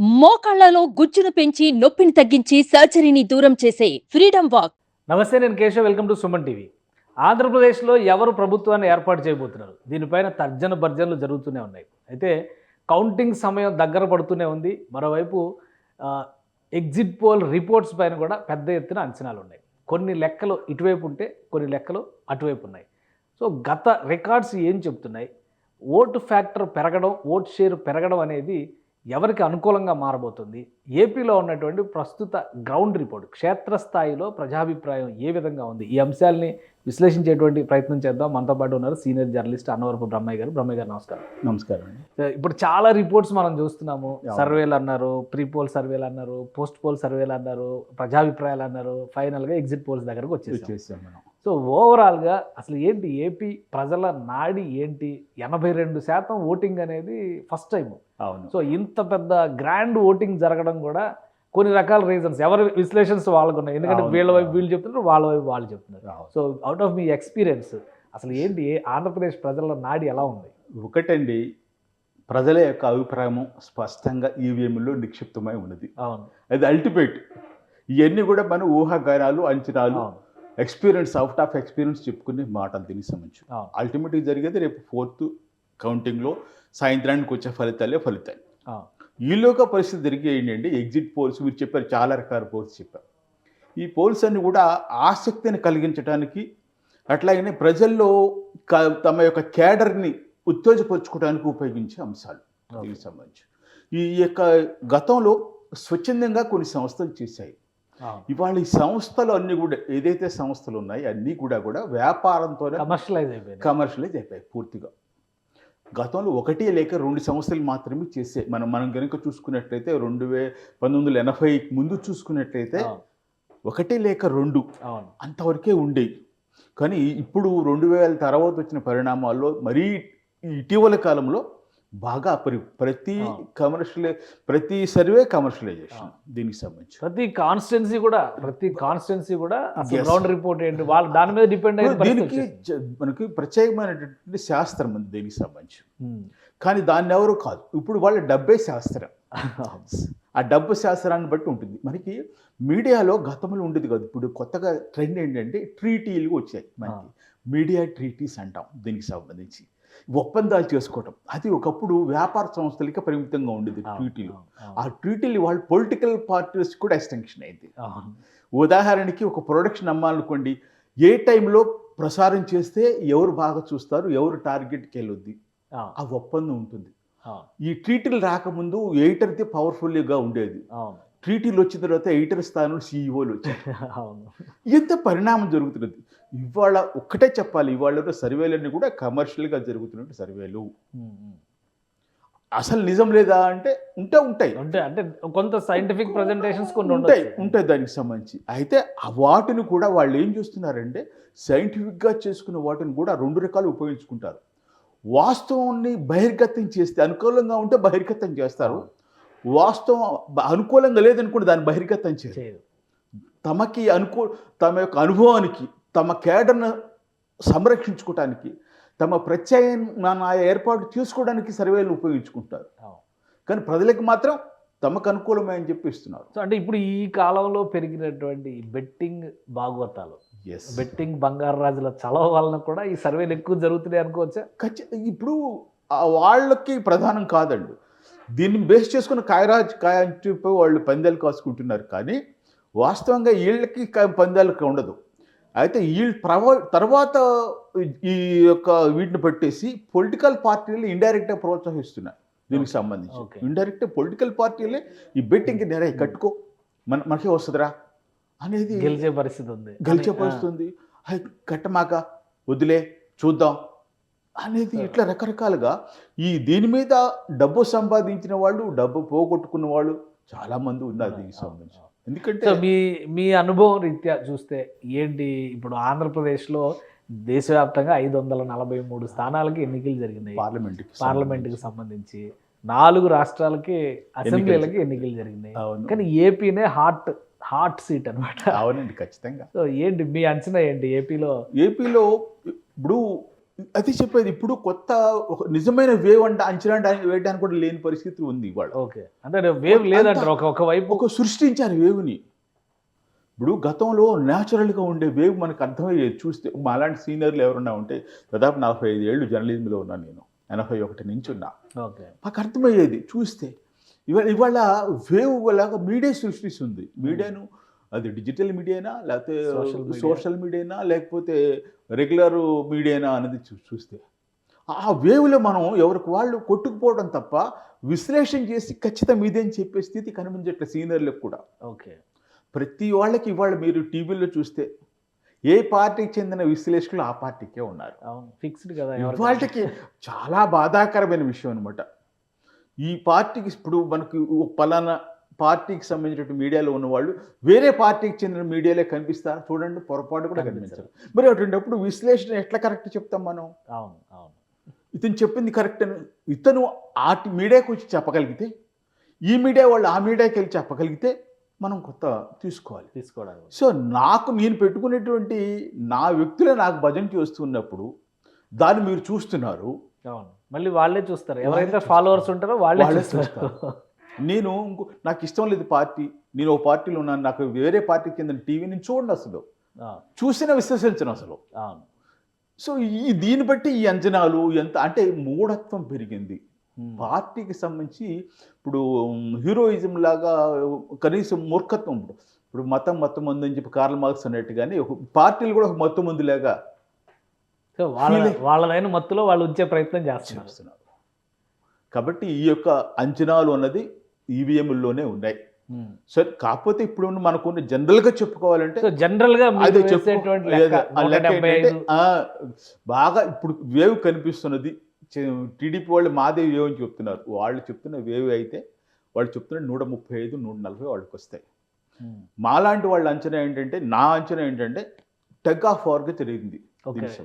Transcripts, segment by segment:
మోకాళ్ళలో గుజ్జును పెంచి నొప్పిని తగ్గించి సర్జరీని దూరం చేసే ఫ్రీడమ్ వాక్. నమస్తే నేను Keshav. Welcome to Suman TV. ఆంధ్రప్రదేశ్లో ఎవరు ప్రభుత్వాన్ని ఏర్పాటు చేయబోతున్నారు? దీనిపైన తర్జన భర్జనలు జరుగుతూనే ఉన్నాయి. అయితే కౌంటింగ్ సమయం దగ్గర పడుతూనే ఉంది. మరోవైపు ఎగ్జిట్ పోల్ రిపోర్ట్స్ పైన కూడా పెద్ద ఎత్తున అంచనాలు ఉన్నాయి. కొన్ని లెక్కలు ఇటువైపు ఉంటే కొన్ని లెక్కలు అటువైపు ఉన్నాయి. సో గత రికార్డ్స్ ఏం చెప్తున్నాయి? ఓటు ఫ్యాక్టర్ పెరగడం ఓట్ షేర్ పెరగడం అనేది ఎవరికి అనుకూలంగా మారబోతుంది? ఏపీలో ఉన్నటువంటి ప్రస్తుత గ్రౌండ్ రిపోర్ట్ క్షేత్రస్థాయిలో ప్రజాభిప్రాయం ఏ విధంగా ఉంది? ఈ అంశాలని విశ్లేషించేటువంటి ప్రయత్నం చేద్దాం. మనతో పాటు ఉన్నారు సీనియర్ జర్నలిస్ట్ అన్నవరపు బ్రహ్మయ్య గారు. బ్రహ్మయ్య గారు నమస్కారం. నమస్కారం ఇప్పుడు చాలా రిపోర్ట్స్ మనం చూస్తున్నాము. సర్వేలు అన్నారు ప్రీ పోల్ సర్వేలు అన్నారు పోస్ట్ పోల్ సర్వేలు అన్నారు ప్రజాభిప్రాయాలు అన్నారు. ఫైనల్గా ఎగ్జిట్ పోల్స్ దగ్గరకు వచ్చేసాం. చేసాం మనం సో ఓవరాల్గా అసలు ఏంటి ఏపీ ప్రజల నాడి ఏంటి? ఎనభై రెండు శాతం ఓటింగ్ అనేది ఫస్ట్ టైం అవును. సో ఇంత పెద్ద గ్రాండ్ ఓటింగ్ జరగడం కూడా కొన్ని రకాల రీజన్స్. ఎవరి విశ్లేషన్స్ వాళ్ళకు ఉన్నాయి. ఎందుకంటే. వీళ్ళ వైపు వీళ్ళు చెప్తున్నారు వాళ్ళ వైపు వాళ్ళు చెప్తున్నారు. సో అవుట్ ఆఫ్ మీ ఎక్స్పీరియన్స్ అసలు ఏంటి ఆంధ్రప్రదేశ్ ప్రజల నాడి ఎలా ఉంది? ఒకటండి ప్రజల యొక్క అభిప్రాయం స్పష్టంగా ఈవీఎంలో నిక్షిప్తమై ఉన్నది. అవును. అది అల్టిమేట్. ఇవన్నీ కూడా మన ఊహాగానాలు అంచనాలు అవును. ఎక్స్పీరియన్స్ అవుట్ ఆఫ్ ఎక్స్పీరియన్స్ చెప్పుకునే మాటలు దీనికి సంబంధించి. అల్టిమేట్గా జరిగేది రేపు ఫోర్త్ కౌంటింగ్లో సాయంత్రానికి వచ్చే ఫలితాలే ఫలితాలు. ఈలోగా పరిస్థితి జరిగే ఏంటంటే ఎగ్జిట్ పోల్స్ మీరు చెప్పారు చాలా రకాల పోల్స్ చెప్పారు. ఈ పోల్స్ అన్ని కూడా ఆసక్తిని కలిగించడానికి అట్లాగనే ప్రజల్లో తమ యొక్క క్యాడర్ని ఉత్తేజపరచుకోవడానికి ఉపయోగించే అంశాలు దీనికి సంబంధించి. ఈ యొక్క గతంలో స్వచ్ఛందంగా కొన్ని సంస్థలు చేశాయి. ఇవాళ ఈ సంస్థలు అన్నీ కూడా ఏదైతే సంస్థలు ఉన్నాయో అన్నీ కూడా కూడా వ్యాపారంతోనే కమర్షియలైజ్ అయిపోయింది కమర్షియలైజ్ అయిపోయాయి పూర్తిగా. గతంలో ఒకటి లేక రెండు సంవత్సరాలు మాత్రమే చేసే మనం మనం కనుక చూసుకున్నట్లయితే రెండు వే పంతొమ్మిది వందల ఎనభై ముందు చూసుకున్నట్లయితే ఒకటి లేక రెండు అంతవరకే ఉండేవి కానీ ఇప్పుడు రెండు వేల తర్వాత వచ్చిన పరిణామాల్లో మరీ ఇటీవల కాలంలో బాగా పరి ప్రతి. కమర్షియల్ ప్రతి సర్వే కమర్షియలైజేషన్ దీనికి సంబంధించి. ప్రతి కాన్స్టిట్యున్సీ కూడా ప్రతి కాన్స్టిట్యున్సీ కూడా. గ్రౌండ్ రిపోర్ట్ ఏంటి? వాళ్ళు దాని మీద డిపెండ్ పరిస్థితి దీనికి మనకి ప్రత్యేకమైనటువంటి శాస్త్రం ఉంది దీనికి సంబంధించి. కానీ దాన్ని ఎవరు కాదు. ఇప్పుడు వాళ్ళ డబ్బే శాస్త్రం. ఆ డబ్బు శాస్త్రాన్ని బట్టి ఉంటుంది. మనకి మీడియాలో గతంలో ఉండేది కాదు. ఇప్పుడు కొత్తగా ట్రెండ్ ఏంటంటే ట్రీటీలు వచ్చాయి మనకి. మీడియా ట్రీటీస్ అంటాం దీనికి సంబంధించి. ఒప్పందాలు చేసుకోవటం. అది ఒకప్పుడు వ్యాపార సంస్థలకి పరిమితంగా ఉండేది ట్రీటీలు ఆ ట్రీటీలు వాళ్ళు పొలిటికల్ పార్టీస్ కూడా ఎక్స్టెన్షన్ అయింది. ఉదాహరణకి ఒక ప్రొడక్షన్ అమ్మాలనుకోండి ఏ టైంలో ప్రసారం చేస్తే ఎవరు బాగా చూస్తారు ఎవరు టార్గెట్కి వెళ్ళొద్ది? ఆ ఒప్పందం ఉంటుంది. ఈ ట్రీటీలు రాకముందు ఎయిటర్ది పవర్ఫుల్గా ఉండేది. ట్రీటీలు వచ్చిన తర్వాత ఎయిటర్ స్థానంలో సీఈఓలు వచ్చారు. అవును. ఎంత పరిణామం జరుగుతున్నది? ఇవాళ ఒక్కటే చెప్పాలి ఇవాళ సర్వేలన్నీ కూడా కమర్షియల్గా జరుగుతున్న సర్వేలు. అసలు నిజం లేదా అంటే ఉంటే ఉంటాయి. అంటే అంటే కొంత సైంటిఫిక్ ప్రజెంటేషన్స్ కొన్ని ఉంటాయి ఉంటాయి దానికి సంబంధించి. అయితే ఆ వాటిని కూడా వాళ్ళు ఏం చేస్తున్నారంటే సైంటిఫిక్గా చేసుకున్న వాటిని కూడా రెండు రకాలు ఉపయోగించుకుంటారు. వాస్తవాన్ని బహిర్గతం చేస్తే అనుకూలంగా ఉంటే బహిర్గతం చేస్తారు. వాస్తవం అనుకూలంగా లేదనుకుంటే దాన్ని బహిర్గతం చేయరు. చేయదు తమకి అనుకూ తమ యొక్క అనుభవానికి తమ కేడర్ను సంరక్షించుకోవటానికి తమ ప్రత్యామ్నాయ ఏర్పాటు చేసుకోవడానికి సర్వేలు ఉపయోగించుకుంటారు. కానీ ప్రజలకు మాత్రం తమకు అనుకూలమే అని చెప్పి ఇస్తున్నారు అంటే ఇప్పుడు ఈ కాలంలో పెరిగినటువంటి బెట్టింగ్ భాగవతాలు బెట్టింగ్ బంగారు రాజుల చలవ వలన కూడా ఈ సర్వేలు ఎక్కువ జరుగుతున్నాయి అనుకోవచ్చా? ఖచ్చితంగా ఇప్పుడు వాళ్ళకి ప్రధానం కాదండి. దీన్ని బేస్ చేసుకుని కాయరాజ్ కాయ అని చెప్పి వాళ్ళు పందాలు కాసుకుంటున్నారు కానీ వాస్తవంగా వీళ్ళకి పందాలకు ఉండదు. అయితే వీళ్ళు ప్రవ తర్వాత ఈ యొక్క వీటిని పెట్టేసి పొలిటికల్ పార్టీలు ఇండైరెక్ట్గా ప్రోత్సహిస్తున్నారు దీనికి సంబంధించి. ఇండైరెక్ట్ పొలిటికల్ పార్టీలే ఈ బెట్టింగ్కి నెర కట్టుకో మన మనకే వస్తుందిరా అనేది గెలిచే పరిస్థితి ఉంది. గెలిచే పరిస్థితుంది హై కట్టమాక వదిలే చూద్దాం అనేది ఇట్లా రకరకాలుగా ఈ దీని మీద డబ్బు సంపాదించిన వాళ్ళు డబ్బు పోగొట్టుకున్న వాళ్ళు చాలా మంది ఉన్నారు దీనికి సంబంధించి. ఎందుకంటే మీ మీ అనుభవం రీత్యా చూస్తే ఏంటి? ఇప్పుడు ఆంధ్రప్రదేశ్లో దేశవ్యాప్తంగా ఐదు వందల నలభై మూడు స్థానాలకి ఎన్నికలు జరిగినాయి. పార్లమెంట్ పార్లమెంట్కి సంబంధించి. నాలుగు రాష్ట్రాలకి అసెంబ్లీలకి ఎన్నికలు జరిగినాయి. కానీ ఏపీనే హాట్ హాట్ సీట్ అన్నమాట. అవునండి ఖచ్చితంగా. సో ఏంటి మీ అంచనా ఏంటి? ఏపీలో ఏపీలో ఇప్పుడు అది చెప్పేది ఇప్పుడు కొత్త ఒక నిజమైన వేవ్ అంటే అంచనా వేయడానికి కూడా లేని పరిస్థితి ఉంది ఇవాళ. ఓకే. అంటే వేవ్ లేదంటారు ఒక ఒక వైపు ఒక సృష్టించారు వేవ్ని. ఇప్పుడు గతంలో న్యాచురల్గా ఉండే వేవ్ మనకు అర్థమయ్యేది చూస్తే మా అలాంటి సీనియర్లు ఎవరన్నా ఉంటే దాదాపు నలభై ఐదు ఏళ్ళు జర్నలిజంలో ఉన్నాను నేను ఎనభై ఒకటి నుంచి ఉన్నా. ఓకే. మాకు అర్థమయ్యేది చూస్తే. ఇవాళ ఇవాళ వేవ్ లాగా మీడియా సృష్టిస్తుంది. మీడియాను అది డిజిటల్ మీడియానా లేకపోతే. సోషల్ మీడియానా లేకపోతే రెగ్యులర్ మీడియానా అనేది చూస్తే. ఆ వేవ్లో మనం ఎవరికి వాళ్ళు కొట్టుకుపోవడం తప్ప విశ్లేషణ చేసి ఖచ్చితం ఇదే అని చెప్పే స్థితి కనిపించట్లే సీనియర్లకు కూడా. ఓకే. ప్రతి వాళ్ళకి ఇవాళ మీరు టీవీలో చూస్తే ఏ పార్టీకి చెందిన విశ్లేషకులు ఆ పార్టీకే ఉన్నారు. ఫిక్స్డ్ కదా ఇవాళకి చాలా బాధాకరమైన విషయం అనమాట ఈ పార్టీకి ఇప్పుడు మనకు పలానా పార్టీకి సంబంధించిన మీడియాలో ఉన్నవాళ్ళు వేరే పార్టీకి చెందిన మీడియాలో కనిపిస్తారు? చూడండి పొరపాటు కూడా కనిపించరు. మరి అటువంటిప్పుడు విశ్లేషణ ఎట్లా కరెక్ట్ చెప్తాం మనం? అవును అవును. ఇతను చెప్పింది కరెక్ట్ అని ఇతను ఆ మీడియాకి వచ్చి చెప్పగలిగితే ఈ మీడియా వాళ్ళు ఆ మీడియాకి వెళ్ళి చెప్పగలిగితే మనం కొత్త తీసుకోవాలి. తీసుకోవడానికి. సో నాకు నేను పెట్టుకునేటువంటి నా వ్యక్తులే నాకు భజన చేస్తున్నప్పుడు దాన్ని మీరు చూస్తున్నారు. అవును. మళ్ళీ వాళ్ళే చూస్తారు. ఎవరైతే. ఫాలోవర్స్ ఉంటారో వాళ్ళే వాళ్ళే చూస్తారు. నేను ఇంకో నాకు ఇష్టం లేదు పార్టీ. నేను ఒక పార్టీలో ఉన్నాను. నాకు వేరే పార్టీకి చెందిన టీవీని చూడండి అసలు. చూసినా విశ్వసించను అసలు. సో ఈ దీన్ని బట్టి ఈ అంచనాలు ఎంత అంటే మూఢత్వం పెరిగింది. పార్టీకి సంబంధించి ఇప్పుడు హీరోయిజం లాగా కనీసం మూర్ఖత్వం ఇప్పుడు. ఇప్పుడు మతం మతం ఉంది అని చెప్పి కార్ల్ మార్క్స్ అన్నట్టుగానే ఒక పార్టీలు కూడా ఒక మత్తు మందు లాగా సో వాళ్ళ feeling. వాళ్ళదైన మత్తులో వాళ్ళు ఉంచే ప్రయత్నం చేస్తున్నారు. కాబట్టి ఈ యొక్క అంచనాలు అన్నది ఈవీఎంలోనే ఉన్నాయి. ఉమ్. సరే కాకపోతే ఇప్పుడు మనకు జనరల్గా చెప్పుకోవాలంటే సో జనరల్గా మీరు అదే బాగా ఇప్పుడు వేవ్ కనిపిస్తున్నది. టీడీపీ వాళ్ళు మాదే వేవ్ అని చెప్తున్నారు. వాళ్ళు చెప్తున్న వేవ్ అయితే వాళ్ళు చెప్తున్న నూట ముప్పై ఐదు నూట నలభై వాళ్ళకి వస్తాయి. ఉమ్, మాలాంటి వాళ్ళ అంచనా ఏంటంటే నా అంచనా ఏంటంటే టగ్ ఆఫ్ వార్గా జరిగింది.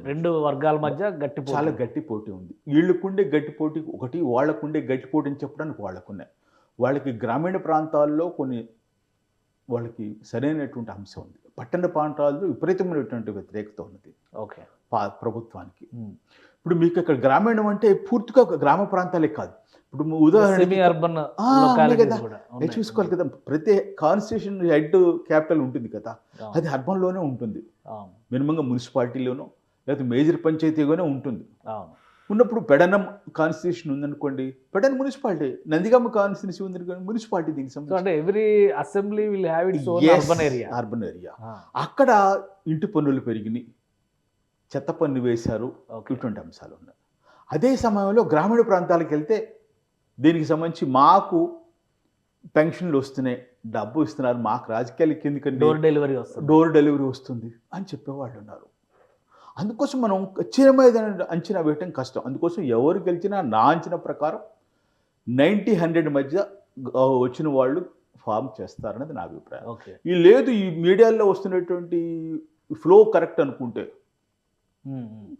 రెండు వర్గాల మధ్య గట్టి పోటీ. చాలా గట్టి పోటీ ఉంది. వీళ్ళకుండే గట్టి పోటీ ఒకటి వాళ్ళకుండే గట్టి పోటీ అని చెప్పడానికి వాళ్ళకున్నాయి. వాళ్ళకి గ్రామీణ ప్రాంతాల్లో కొన్ని వాళ్ళకి సరైనటువంటి అంశం ఉంది. పట్టణ ప్రాంతాల్లో విపరీతమైనటువంటి వ్యతిరేకత ఉన్నది. ఓకే. ప్రభుత్వానికి. ఇప్పుడు మీకు ఇక్కడ గ్రామీణం అంటే పూర్తిగా గ్రామ ప్రాంతాలే కాదు. ఇప్పుడు ఉదాహరణ. చూసుకోవాలి కదా. ప్రతి కాన్స్టిట్యూషన్ హెడ్ క్యాపిటల్ ఉంటుంది కదా. అది అర్బన్లోనే ఉంటుంది. మినిమంగా మున్సిపాలిటీలోనో లేకపోతే మేజర్ పంచాయతీగానే ఉంటుంది. ఉన్నప్పుడు పెడనం కాన్స్టిట్యూషన్ ఉందనుకోండి పెడన్ మున్సిపాలిటీ నందిగామ కాన్స్టిట్యూన్సీ ఉంది మున్సిపాలిటీ దీనికి సంబంధించి. Every assembly will have its own urban area urban area అక్కడ ఇంటి పన్నులు పెరిగినాయి. చెత్త పన్ను వేశారు ఇటువంటి అంశాలు ఉన్నాయి. అదే సమయంలో గ్రామీణ ప్రాంతాలకు వెళ్తే దీనికి సంబంధించి మాకు పెన్షన్లు వస్తున్నాయి డబ్బు ఇస్తున్నారు మాకు రాజకీయాలు కిందకండి డోర్ డెలివరీ వస్తుంది. డోర్ డెలివరీ వస్తుంది అని చెప్పేవాళ్ళు ఉన్నారు. అందుకోసం మనం ఖచ్చితమైన అంచనా వేయటం కష్టం అందుకోసం ఎవరు గెలిచినా నా అంచనా ప్రకారం నైంటీ హండ్రెడ్ మధ్య వచ్చిన వాళ్ళు ఫామ్ చేస్తారన్నది నా అభిప్రాయం ఓకే ఈ లేదు ఈ మీడియాలో వస్తున్నటువంటి ఫ్లో కరెక్ట్ అనుకుంటే.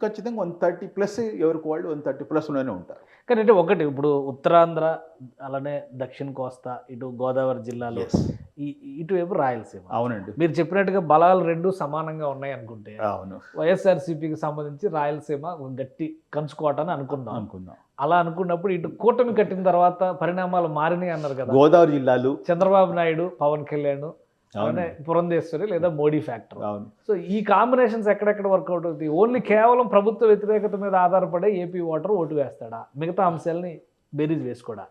ఖచ్చితంగా వన్ థర్టీ ప్లస్ ఎవరికి వాళ్ళు వన్ థర్టీ ప్లస్లోనే ఉంటారు. కానీ అంటే ఒకటి ఇప్పుడు ఉత్తరాంధ్ర అలానే దక్షిణ కోస్తా ఇటు గోదావరి జిల్లాలో ఇటువైపు రాయలసీమ. అవునండి. మీరు చెప్పినట్టుగా బలాలు రెండు సమానంగా ఉన్నాయి అనుకుంటే అవును. వైఎస్ఆర్సీపీకి సంబంధించి రాయలసీమ గట్టి కంచుకోవటాన్ని అనుకుందాం. అనుకుందాం. అలా అనుకున్నప్పుడు ఇటు కూటమి కట్టిన తర్వాత పరిణామాలు మారినాయి అన్నారు కదా. గోదావరి జిల్లాలు చంద్రబాబు నాయుడు పవన్ కళ్యాణ్ పురంధేశ్వరి లేదా మోడీ ఫ్యాక్టర్. అవును. సో ఈ కాంబినేషన్స్ ఎక్కడెక్కడ వర్కౌట్ అవుతాయి? ఓన్లీ కేవలం ప్రభుత్వ వ్యతిరేకత మీద ఆధారపడే ఏపీ ఓటర్ ఓటు వేస్తాడా? మిగతా అంశాలని బేరీజ్ వేసుకోడా?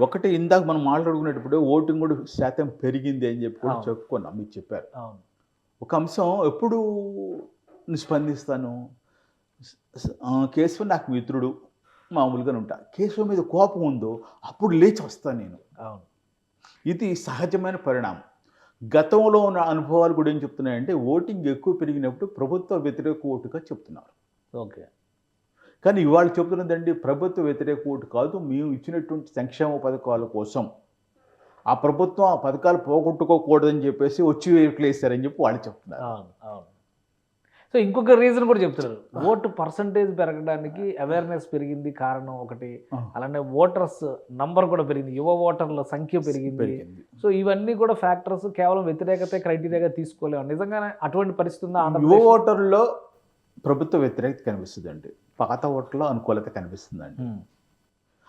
ఒకటి ఇందాక మనం మాట్లాడుకునేటప్పుడు ఓటింగ్ కూడా శాతం పెరిగింది అని చెప్పి కూడా. చెప్పుకున్నాం మీరు చెప్పారు. అవును. ఒక అంశం ఎప్పుడు స్పందిస్తాను? కేశవ నాకు మిత్రుడు మామూలుగానే ఉంటా. కేశవ మీద కోపం ఉందో అప్పుడు లేచి వస్తాను నేను. అవును. ఇది సహజమైన పరిణామం. గతంలో ఉన్న అనుభవాలు కూడా ఏం చెప్తున్నాయంటే ఓటింగ్ ఎక్కువ పెరిగినప్పుడు ప్రభుత్వ వ్యతిరేక ఓటుగా చెప్తున్నారు. ఓకే. కానీ ఇవాళ చెప్తున్నదండి ప్రభుత్వ వ్యతిరేక ఓటు కాదు మేము ఇచ్చినటువంటి సంక్షేమ పథకాల కోసం. ఆ ప్రభుత్వం ఆ పథకాలు పోగొట్టుకోకూడదని చెప్పేసి వచ్చి వేసారని చెప్పి వాళ్ళు చెప్తున్నారు. అవును అవును. సో ఇంకొక రీజన్ కూడా చెప్తున్నారు. ఓటు పర్సంటేజ్ పెరగడానికి అవేర్నెస్ పెరిగింది కారణం ఒకటి. అలానే ఓటర్స్ నంబర్ కూడా పెరిగింది. యువ ఓటర్ల సంఖ్య పెరిగింది. సో ఇవన్నీ కూడా ఫ్యాక్టర్స్ కేవలం వ్యతిరేకత క్రైటీరియాగా తీసుకోలేము నిజంగానే అటువంటి పరిస్థితి ఉందా యువ ఓటర్లో ప్రభుత్వ వ్యతిరేకత కనిపిస్తుందండి. పాత ఓట్లలో అనుకూలత కనిపిస్తుందండి.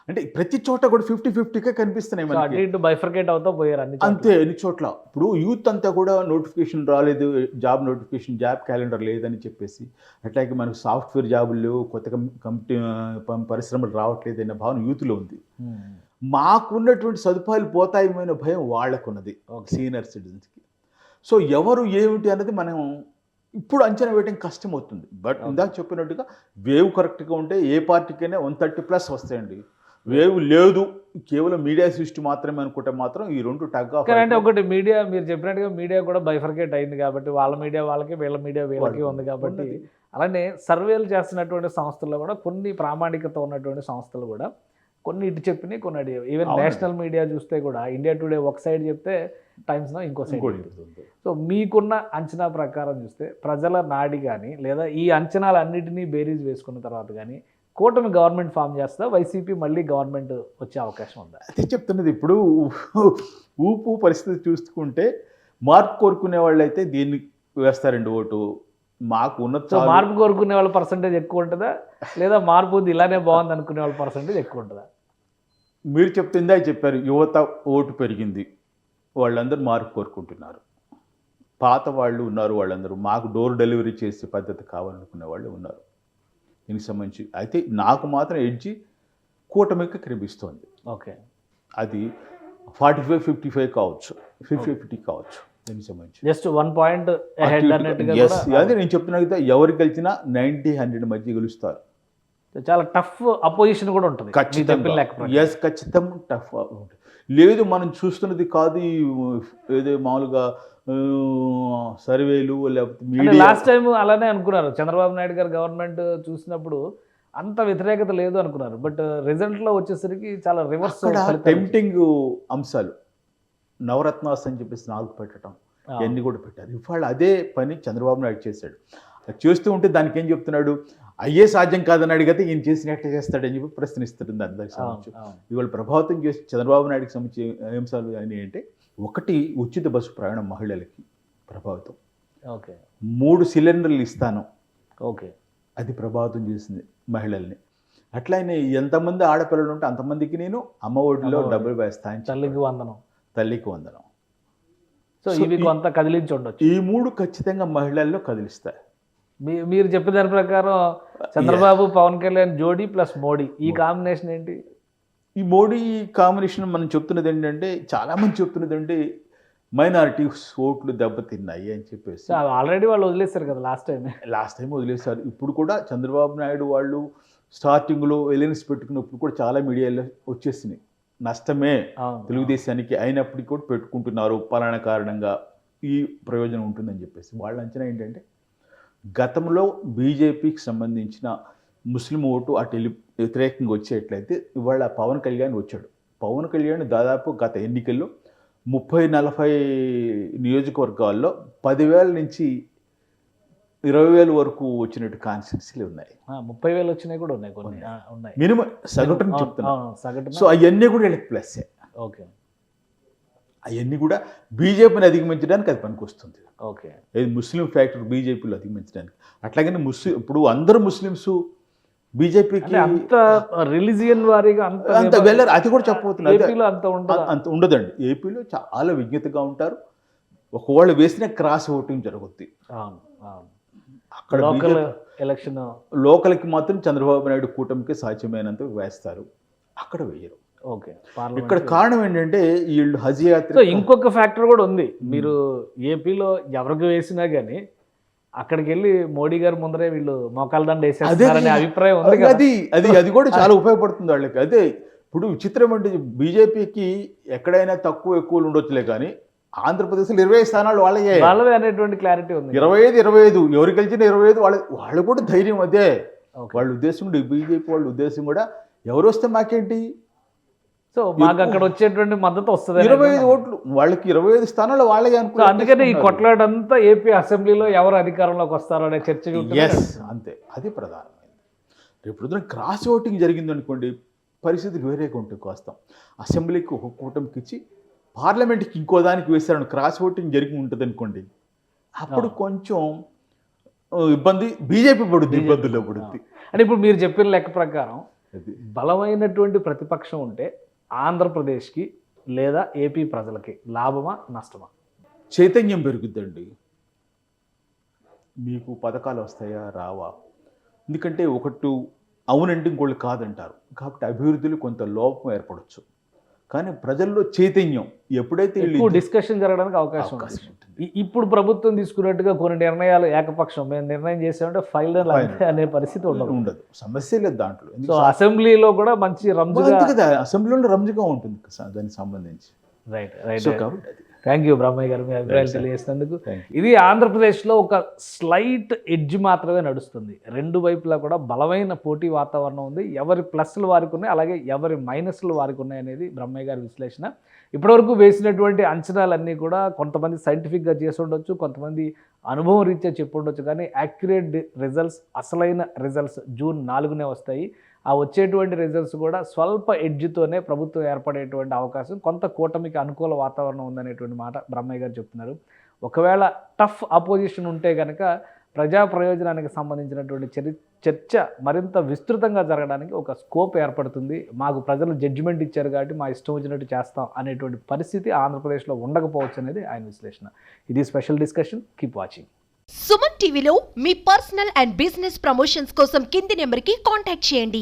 అంటే ప్రతి చోట కూడా ఫిఫ్టీ ఫిఫ్టీగా కనిపిస్తున్నాయి మనకి ఇటు బైఫర్కేట్ అవుతా పోయారు అన్ని చోట్ల. అంతే ఎన్ని చోట్ల ఇప్పుడు యూత్ అంతా కూడా నోటిఫికేషన్ రాలేదు జాబ్ నోటిఫికేషన్ జాబ్ క్యాలెండర్ లేదని చెప్పేసి అట్లాగే మనకు సాఫ్ట్వేర్ జాబులు లేవు కొత్త కంపెనీ పరిశ్రమలు రావట్లేదు అనే భావన యూత్లో ఉంది ఉమ్. మాకున్నటువంటి సదుపాయాలు పోతాయేమైన భయం వాళ్ళకున్నది. సీనియర్ సిటిజన్స్కి సో ఎవరు ఏమిటి అన్నది మనం ఇప్పుడు అంచనా వేయడం కష్టం అవుతుంది బట్. ఇందాక చెప్పినట్టుగా వేవ్ కరెక్ట్గా ఉంటే ఏ పార్టీకైనా వన్ థర్టీ ప్లస్ వస్తాయండి వేవ్ లేదు కేవలం మీడియా సృష్టి మాత్రమే అనుకుంటే మాత్రం ఈ రెండు టగ్ అంటే ఒకటి మీడియా మీరు చెప్పినట్టుగా మీడియా కూడా బైఫర్కేట్ అయింది కాబట్టి వాళ్ళ మీడియా వాళ్ళకి వీళ్ళ మీడియా వీళ్ళకి ఉంది కాబట్టి. అలానే సర్వేలు చేస్తున్నటువంటి సంస్థల్లో కూడా కొన్ని ప్రామాణికత ఉన్నటువంటి సంస్థలు కూడా కొన్ని ఇటు చెప్పినాయి కొన్ని అడిగాయి ఈవెన్. నేషనల్ మీడియా చూస్తే కూడా ఇండియా టుడే ఒక సైడ్ చెప్తే టైమ్స్ నో ఇంకో సైడ్. సో మీకున్న అంచనా ప్రకారం చూస్తే ప్రజల నాడి కానీ లేదా ఈ అంచనాలన్నిటినీ బేరీజ్ వేసుకున్న తర్వాత కానీ కూటమి గవర్నమెంట్ ఫామ్ చేస్తా వైసీపీ మళ్ళీ గవర్నమెంట్ వచ్చే అవకాశం ఉందా? అదే చెప్తున్నది. ఇప్పుడు ఊపు పరిస్థితి చూసుకుంటే మార్పు కోరుకునే వాళ్ళు అయితే దీన్ని వేస్తారండి ఓటు. మాకు ఉన్న మార్పు కోరుకునే వాళ్ళ పర్సంటేజ్ ఎక్కువ ఉంటుందా? లేదా మార్పు ఉంది ఇలానే బాగుంది అనుకునే వాళ్ళ పర్సంటేజ్ ఎక్కువ ఉంటుందా? మీరు చెప్తుందా చెప్పారు యువత ఓటు పెరిగింది. వాళ్ళందరూ మార్పు కోరుకుంటున్నారు. పాత వాళ్ళు ఉన్నారు వాళ్ళందరూ. మాకు డోర్ డెలివరీ చేసే పద్ధతి కావాలనుకునే వాళ్ళు ఉన్నారు. దీనికి సంబంధించి. అయితే నాకు మాత్రం ఎడ్జి కూటమికి కనిపిస్తోంది. ఓకే. అది ఫార్టీ ఫైవ్ ఫిఫ్టీ ఫైవ్ కావచ్చు. ఫిఫ్టీ ఫిఫ్టీ కావచ్చు. దీనికి సంబంధించి. జస్ట్ వన్ పాయింట్ అదే నేను చెప్తున్నా కదా ఎవరు గెలిచినా నైంటీ హండ్రెడ్ మధ్య గెలుస్తారు. చాలా టఫ్ అపోజిషన్ కూడా ఉంటుంది. ఖచ్చితంగా. ఎస్ ఖచ్చితం టఫ్ ఉంటుంది. లేదు మనం చూస్తున్నది కాదు ఈ ఏదో మామూలుగా సర్వేలు లేకపోతే లాస్ట్ టైం అలానే అనుకున్నారు. చంద్రబాబు నాయుడు గారు గవర్నమెంట్ చూసినప్పుడు అంత వ్యతిరేకత లేదు అనుకున్నారు. బట్ రిజల్ట్లో వచ్చేసరికి చాలా రివర్స్ టెంప్టింగ్ అంశాలు. నవరత్నాస్ అని చెప్పేసి నాలుగు పెట్టడం ఇవన్నీ కూడా పెట్టారు. ఇవాళ అదే పని చంద్రబాబు నాయుడు చేశాడు. అది చేస్తూ ఉంటే దానికి ఏం చెప్తున్నాడు? అయ్యే సాధ్యం కాదని అడిగితే ఈయన చేసినట్టు చేస్తాడని చెప్పి ప్రశ్నిస్తాడు దానికి సంబంధించి. ఇవాళ ప్రభావితం చేసి చంద్రబాబు నాయుడుకి సంబంధించి అంశాలు అని అంటే ఒకటి ఉచిత బస్సు ప్రయాణం మహిళలకి ప్రభావితం. ఓకే. మూడు సిలిండర్లు ఇస్తాను. ఓకే. అది ప్రభావితం చేసింది మహిళల్ని. అట్లనే ఎంతమంది ఆడపిల్లలు ఉంటే అంతమందికి నేను అమ్మ ఒడిలో. డబ్బులు వేస్తా అని చెప్పాను. తల్లికి వందనం. తల్లికి వందనం. సో ఇవి కొంత కదిలించి ఉండొచ్చు. ఈ మూడు ఖచ్చితంగా మహిళల్లో కదిలిస్తాయి. మీరు చెప్పిన దాని ప్రకారం చంద్రబాబు పవన్ కళ్యాణ్ జోడీ ప్లస్ మోడీ. ఈ కాంబినేషన్ ఏంటి? ఈ మోడీ కాంబినేషన్ మనం చెప్తున్నది ఏంటంటే చాలా మంది చెప్తున్నది అంటే మైనారిటీస్ ఓట్లు దెబ్బతిన్నాయి అని చెప్పేసి. ఆల్రెడీ వాళ్ళు వదిలేస్తారు కదా లాస్ట్ టైం లాస్ట్ టైం వదిలేశారు. ఇప్పుడు కూడా చంద్రబాబు నాయుడు వాళ్ళు స్టార్టింగ్లో ఎలియన్స్ పెట్టుకున్నప్పుడు కూడా చాలా మీడియాలో వచ్చేసినాయి. నష్టమే తెలుగుదేశానికి అయినప్పటికీ కూడా పెట్టుకుంటున్నారు పలానా కారణంగా ఈ ప్రయోజనం ఉంటుందని చెప్పేసి. వాళ్ళ అంచనా ఏంటంటే గతంలో బీజేపీకి సంబంధించిన ముస్లిం ఓటు అటు వెళ్ళి వ్యతిరేకంగా వచ్చేట్లయితే ఇవాళ పవన్ కళ్యాణ్ వచ్చాడు. పవన్ కళ్యాణ్ దాదాపు గత ఎన్నికల్లో ముప్పై నలభై నియోజకవర్గాల్లో పదివేల నుంచి ఇరవై వేల వరకు వచ్చినట్టు కాన్స్టిట్యున్సీలు ఉన్నాయి. ముప్పై వేలు వచ్చినాయి కూడా ఉన్నాయి కొన్ని. ఉన్నాయి. మినిమం సగటును అవును, సగటున. సో అవన్నీ కూడా వీళ్ళకి ప్లస్ ఓకే. అవన్నీ కూడా బీజేపీని అధిగమించడానికి అది పనికొస్తుంది. ఓకే. ఇది ముస్లిం ఫ్యాక్టర్ బీజేపీలో అధిగమించడానికి. అట్లాగని ముస్లిం ఇప్పుడు అందరు ముస్లిమ్స్ బీజేపీకి అంత రిలీజియన్ వారీగా అంత అంత వెళ్ళరు. అది కూడా చెప్పబోతున్నారు అంత అంత ఉండదండి. ఏపీలో చాలా విజ్ఞతగా ఉంటారు. ఒకవేళ వేసిన క్రాస్ ఓటింగ్ జరుగుద్ది. అక్కడ ఎలక్షన్ లోకల్కి మాత్రం చంద్రబాబు నాయుడు కూటమికి సాధ్యమైనంత వేస్తారు. అక్కడ వేయరు. ఓకే. ఇక్కడ కారణం ఏంటంటే వీళ్ళు హజ్ యాత్ర ఇంకొక ఫ్యాక్టర్ కూడా ఉంది. మీరు ఏపీలో ఎవరికి వేసినా కానీ అక్కడికి వెళ్ళి మోడీ గారు ముందరే వీళ్ళు మోకాల దండ వేసేస్తారనే అదే. అభిప్రాయం ఉంది అది అది అది కూడా చాలా ఉపయోగపడుతుంది వాళ్ళకి. అదే ఇప్పుడు విచిత్రం అంటే బీజేపీకి ఎక్కడైనా తక్కువ ఎక్కువలు ఉండొచ్చులే కానీ ఆంధ్రప్రదేశ్లో ఇరవై స్థానాలు వాళ్ళయే. వాళ్ళదే అనేటువంటి క్లారిటీ ఉంది. ఇరవై ఐదు ఇరవై ఐదు ఎవరు గెలిచిన ఇరవై ఐదు వాళ్ళ వాళ్ళు కూడా ధైర్యం అదే. వాళ్ళ ఉద్దేశం బీజేపీ వాళ్ళ ఉద్దేశం కూడా ఎవరు వస్తే మాకేంటి? సో మాకు అక్కడ వచ్చేటువంటి మద్దతు వస్తుంది ఇరవై ఐదు ఓట్లు వాళ్ళకి ఇరవై ఐదు స్థానాలు వాళ్ళే సో అనుకున్నారు అందుకని ఈ కొట్లాడంతా ఏపీ అసెంబ్లీలో ఎవరు అధికారంలోకి వస్తారో అనే చర్చ అంతే. అది ప్రధానమైనది రేపు పొద్దున క్రాస్ ఓటింగ్ జరిగింది అనుకోండి పరిస్థితులు వేరేగా ఉంటుంది కోస్తాం అసెంబ్లీకి ఒక కూటమికి ఇచ్చి పార్లమెంట్కి ఇంకో దానికి వేశారని క్రాస్ ఓటింగ్ జరిగి ఉంటుంది అనుకోండి అప్పుడు కొంచెం ఇబ్బంది బీజేపీ పడుద్ది ఇబ్బందుల్లో పడుద్ది. అంటే ఇప్పుడు మీరు చెప్పిన లెక్క ప్రకారం బలమైనటువంటి ప్రతిపక్షం ఉంటే ఆంధ్రప్రదేశ్కి లేదా ఏపీ ప్రజలకి లాభమా నష్టమా? చైతన్యం పెరుగుద్దండి. మీకు పథకాలు వస్తాయా రావా? ఎందుకంటే ఒకటి అవునంటే ఇంకోళ్ళు కాదంటారు. కాబట్టి అభివృద్ధిలో కొంత లోపం ఏర్పడవచ్చు కానీ ప్రజల్లో చైతన్యం ఎప్పుడైతే ఎక్కువ డిస్కషన్ జరగడానికి అవకాశం ఉంటుంది. ఇప్పుడు ప్రభుత్వం తీసుకున్నట్టుగా కొన్ని నిర్ణయాలు ఏకపక్షం. మేము నిర్ణయం చేసామంటే ఫైల్. అనే పరిస్థితి ఉండదు. ఉండదు. సమస్య లేదు దాంట్లో. అసెంబ్లీలో కూడా మంచి రంజుగా అసెంబ్లీలో రంజుగా ఉంటుంది దానికి సంబంధించి. రైట్ రైట్ కాబట్టి థ్యాంక్ యూ బ్రహ్మయ్య గారు. మీ అభిప్రాయాలు. తెలియజేసినందుకు. ఇది ఆంధ్రప్రదేశ్లో ఒక స్లైట్ ఎడ్జ్ మాత్రమే నడుస్తుంది. రెండు వైపులా కూడా బలమైన పోటీ వాతావరణం ఉంది. ఎవరి ప్లస్లు వారికి ఉన్నాయి అలాగే ఎవరి మైనస్లు వారికి ఉన్నాయి అనేది బ్రహ్మయ్య గారి విశ్లేషణ. ఇప్పటివరకు వేసినటువంటి అంచనాలన్నీ కూడా కొంతమంది సైంటిఫిక్గా చేసి ఉండొచ్చు కొంతమంది అనుభవం రీత్యా చెప్పి ఉండొచ్చు కానీ యాక్యురేట్ రిజల్ట్స్ అసలైన రిజల్ట్స్ జూన్ నాలుగునే వస్తాయి. ఆ వచ్చేటువంటి రిజల్ట్స్ కూడా స్వల్ప ఎడ్జ్తోనే ప్రభుత్వం ఏర్పడేటువంటి అవకాశం కొంత కూటమికి అనుకూల వాతావరణం ఉందనేటువంటి మాట బ్రహ్మయ్య గారు చెప్తున్నారు. ఒకవేళ టఫ్ అపోజిషన్ ఉంటే కనుక ప్రజా ప్రయోజనానికి సంబంధించినటువంటి చరి చర్చ మరింత విస్తృతంగా జరగడానికి ఒక స్కోప్ ఏర్పడుతుంది. మాకు ప్రజలు జడ్జిమెంట్ ఇచ్చారు కాబట్టి మా ఇష్టం వచ్చినట్టు చేస్తాం అనేటువంటి పరిస్థితి ఆంధ్రప్రదేశ్లో ఉండకపోవచ్చు అనేది ఆయన విశ్లేషణ. ఇది special discussion keep watching Suman టీవీలో మీ పర్సనల్ అండ్ బిజినెస్ ప్రమోషన్స్ కోసం కింది నెంబర్కి కాంటాక్ట్ చేయండి.